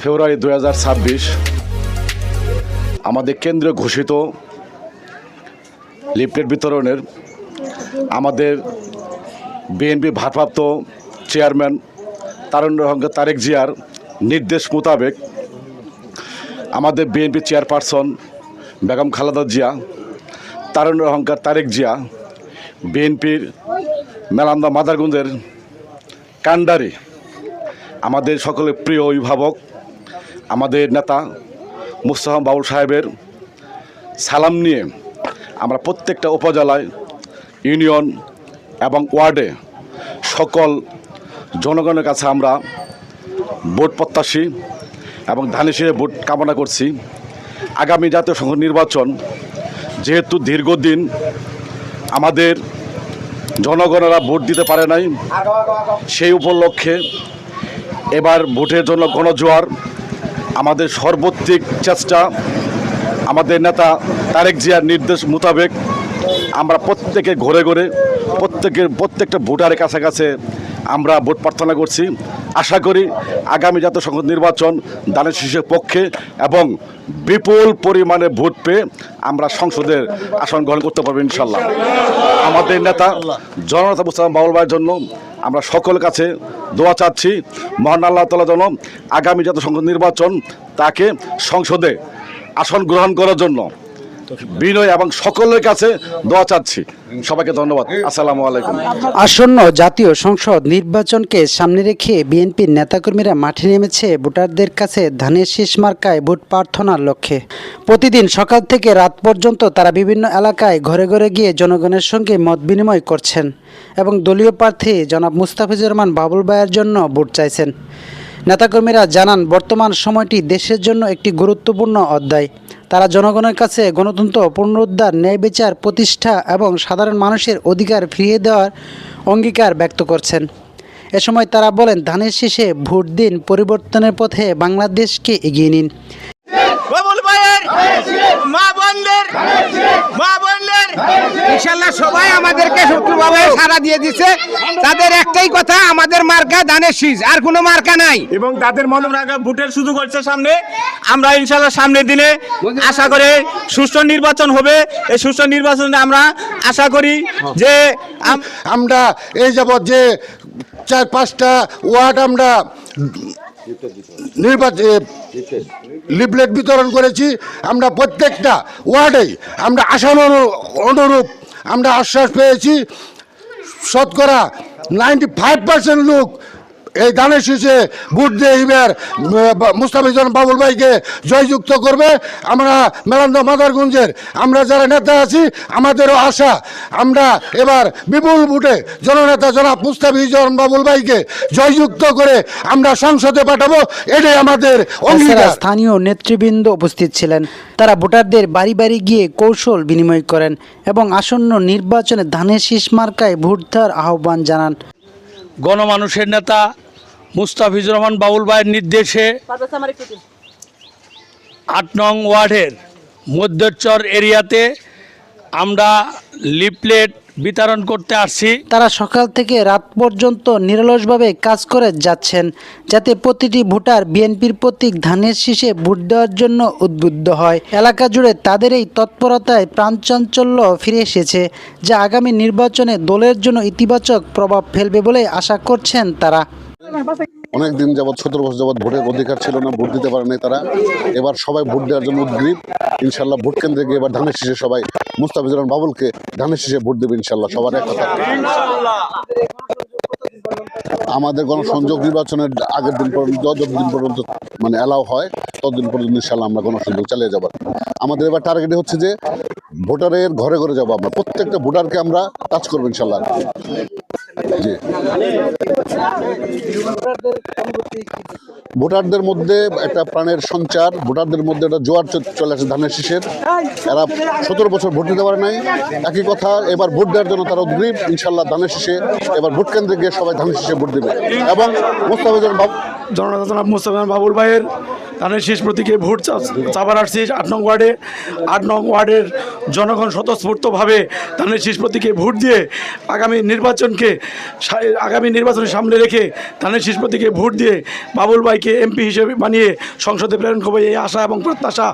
ফেব্রুয়ারি দু হাজার ছাব্বিশ আমাদের কেন্দ্রীয় ঘোষিত লিফলেট বিতরণের আমাদের বিএনপি ভারপ্রাপ্ত চেয়ারম্যান তারুণ্য রহঙ্গ তারেক জিয়ার নির্দেশ মোতাবেক আমাদের বিএনপি চেয়ারপারসন বেগম খালেদা জিয়া, তারুণ্য অহংকার তারেক জিয়া, বিএনপির মেলান্দা মাদারগঞ্জের কান্ডারি আমাদের সকলের প্রিয় অভিভাবক, আমাদের নেতা মুস্তাফা বাবুল সাহেবের সালাম নিয়ে আমরা প্রত্যেকটা উপজেলায়, ইউনিয়ন এবং ওয়ার্ডে সকল জনগণের কাছে আমরা ভোট প্রত্যাশী এবং ধানেশিরে ভোট কামনা করছি। আগামী জাতীয় সংসদ নির্বাচন যেহেতু দীর্ঘদিন আমাদের জনগণেরা ভোট দিতে পারে নাই, সেই উপলক্ষে এবার ভোটের জন্য গণজোয়ার। আমাদের সর্বত্রিক চেষ্টা, আমাদের নেতা তারেক জিয়ার নির্দেশ মোতাবেক আমরা প্রত্যেকে ঘরে ঘরে, প্রত্যেকের, প্রত্যেকটা ভোটারের কাছে কাছে আমরা ভোট প্রার্থনা করছি। আশা করি আগামী জাতীয় সংসদ নির্বাচন দানের শিশুর পক্ষে এবং বিপুল পরিমাণে ভোট পেয়ে আমরা সংসদের আসন গ্রহণ করতে পারব ইনশাল্লাহ। আমাদের নেতা জননেতা মুস্তাফা বাউল ভাইয়ের জন্য আমরা সকল কাছে দোয়া চাচ্ছি, মহান আল্লাহ তালা যেন আগামী জাতীয় সংসদ নির্বাচন তাকে সংসদে আসন গ্রহণ করার জন্য। বিনয় এবং সকলের কাছে দোয়া চাচ্ছি। সবাইকে ধন্যবাদ। আসসালামু আলাইকুম। আসন্ন জাতীয় সংসদ নির্বাচনকে সামনে রেখে বিএনপির নেতাকর্মীরা মাঠে নেমেছে ভোটারদের কাছে ধানের শীষ মার্কায় ভোট প্রার্থনার লক্ষ্যে। প্রতিদিন সকাল থেকে রাত পর্যন্ত তারা বিভিন্ন এলাকায় ঘরে ঘরে গিয়ে জনগণের সঙ্গে মত বিনিময় করছেন এবং দলীয় প্রার্থী জনাব মুস্তাফিজুর রহমান বাবুল ভাইয়ের জন্য ভোট চাইছেন। নেতাকর্মীরা জানান, বর্তমান সময়টি দেশের জন্য একটি গুরুত্বপূর্ণ অধ্যায়। তারা জনগণের কাছে গণতন্ত্র পুনরুদ্ধার, ন্যায় বিচার, প্রতিষ্ঠা এবং সাধারণ মানুষের অধিকার ফিরিয়ে দেওয়ার অঙ্গীকার ব্যক্ত করছেন। এ সময় তারা বলেন, ধানের শেষে ভোট দিন পরিবর্তনের পথে বাংলাদেশকে এগিয়ে নিন। মা বোনদের ইনশাল্লাহ সবাই আমাদেরকে সত্যভাবে সারা দিয়ে দিচ্ছে তাদের একটাই কথা আমাদের মার্কা ধানের শীষ আর কোনো মার্কা নাই। এবং তাদের মনে রাখা ভোটের সুযোগ হচ্ছে সামনে। আমরা ইনশাল্লাহ সামনের দিনে আশা করে সুষ্ঠু নির্বাচন হবে। এই সুষ্ঠু নির্বাচনে আমরা আশা করি যে আমরা এই যাবৎ যে চার পাঁচটা ওয়ার্ড আমরা লিফলেট বিতরণ করেছি। আমরা প্রত্যেকটা ওয়ার্ডেই আমরা আসানোর অনুরূপ আমরা আশ্বাস পেয়েছি। শতকরা নাইনটি ফাইভ পার্সেন্ট লোক এই ধানের শীষে ভোট দিয়ে এবার মুস্তাফিজুর বাবুল ভাইকে জয়যুক্ত করবে আমরা মেলান্দ মাদারগঞ্জের। আমরা যারা নেতা আছি, আমাদেরও আশা। আমরা এবার বিপুল ভোটে জননেতা জনাব মুস্তাফিজুর বাবুল ভাইকে জয়যুক্ত করে আমরা সংসদে পাঠাবো। এটাই আমাদের অঙ্গীকার। স্থানীয় নেতৃবৃন্দ উপস্থিত ছিলেন। তারা ভোটারদের বাড়ি বাড়ি গিয়ে কৌশল বিনিময় করেন এবং আসন্ন নির্বাচনে ধানের শীষ মার্কায় ভোট দেওয়ার আহ্বান জানান। গণমানুষের নেতা মুস্তাফিজুর রহমান বাবুল ভাইয়ের নির্দেশে আট নং ওয়ার্ডের মধ্যচর এরিয়াতে আমরা লিফলেট বিতরণ করতে আসছি। তারা সকাল থেকে রাত পর্যন্ত নিরলসভাবে কাজ করে যাচ্ছেন যাতে প্রতিটি ভোটার বিএনপির প্রতীক ধানের শীষে ভোট দেওয়ার জন্য উদ্বুদ্ধ হয়। এলাকা জুড়ে তাদের এই তৎপরতায় প্রাণচাঞ্চল্য ফিরে এসেছে যা আগামী নির্বাচনে দলের জন্য ইতিবাচক প্রভাব ফেলবে বলে আশা করছেন তারা। অনেক দিন যাবৎ সতেরো বছর যাবৎ ভোটের অধিকার ছিল না ভোট দিতে পারে নাই তারা। এবার সবাই ভোট দেওয়ার জন্য উদ্গ্রীব। ইনশাল্লাহ ভোট কেন্দ্রে গিয়ে এবার ধানের শীষে সবাই মুস্তাফিজুর বাবুলকে ধানের শেষে ভোট দেবে ইনশাল্লাহ, সবার এক কথা। আমাদের গণসংযোগ নির্বাচনের আগের দিন পর্যন্ত, যতদিন পর্যন্ত মানে অ্যালাউ হয়, ততদিন পর্যন্ত ইনশাল্লাহ আমরা গণসংযোগ চালিয়ে যাব। আমাদের এবার টার্গেট হচ্ছে যে, ভোটারের ঘরে ঘরে যাব আমরা। প্রত্যেকটা ভোটারকে আমরা টাচ করব ইনশাল্লাহ। ভোটারদের মধ্যে একটা প্রাণের সঞ্চার, ভোটারদের মধ্যে একটা জোয়ার চলে আসে ধানের শীষের। এরা সতেরো বছর ভোট দিতে পারে নাই। একই কথা, এবার ভোট দেওয়ার জন্য তারা উদ্গ্রীব, ইনশাল্লাহ ধানের শীষে এবার ভোট কেন্দ্রে গিয়ে সবাই ধানের শীষে ভোট দেবে। এবং মোস্তাফিজুর জননেতা জনাব মুস্তফান বাবুল ভাইয়ের। ধানের শেষ প্রতীকে ভোট চাপার চাবার আসছি আট নং ওয়ার্ডে। আট নং ওয়ার্ডের জনগণ স্বতঃস্ফূর্তভাবে ধানের শেষ প্রতীকে ভোট দিয়ে আগামী নির্বাচনকে আগামী নির্বাচনের সামনে রেখে ধানের শেষ প্রতীকে ভোট দিয়ে বাবুল ভাইকে এমপি হিসেবে বানিয়ে সংসদে প্রেরণ করবে এই আশা এবং প্রত্যাশা।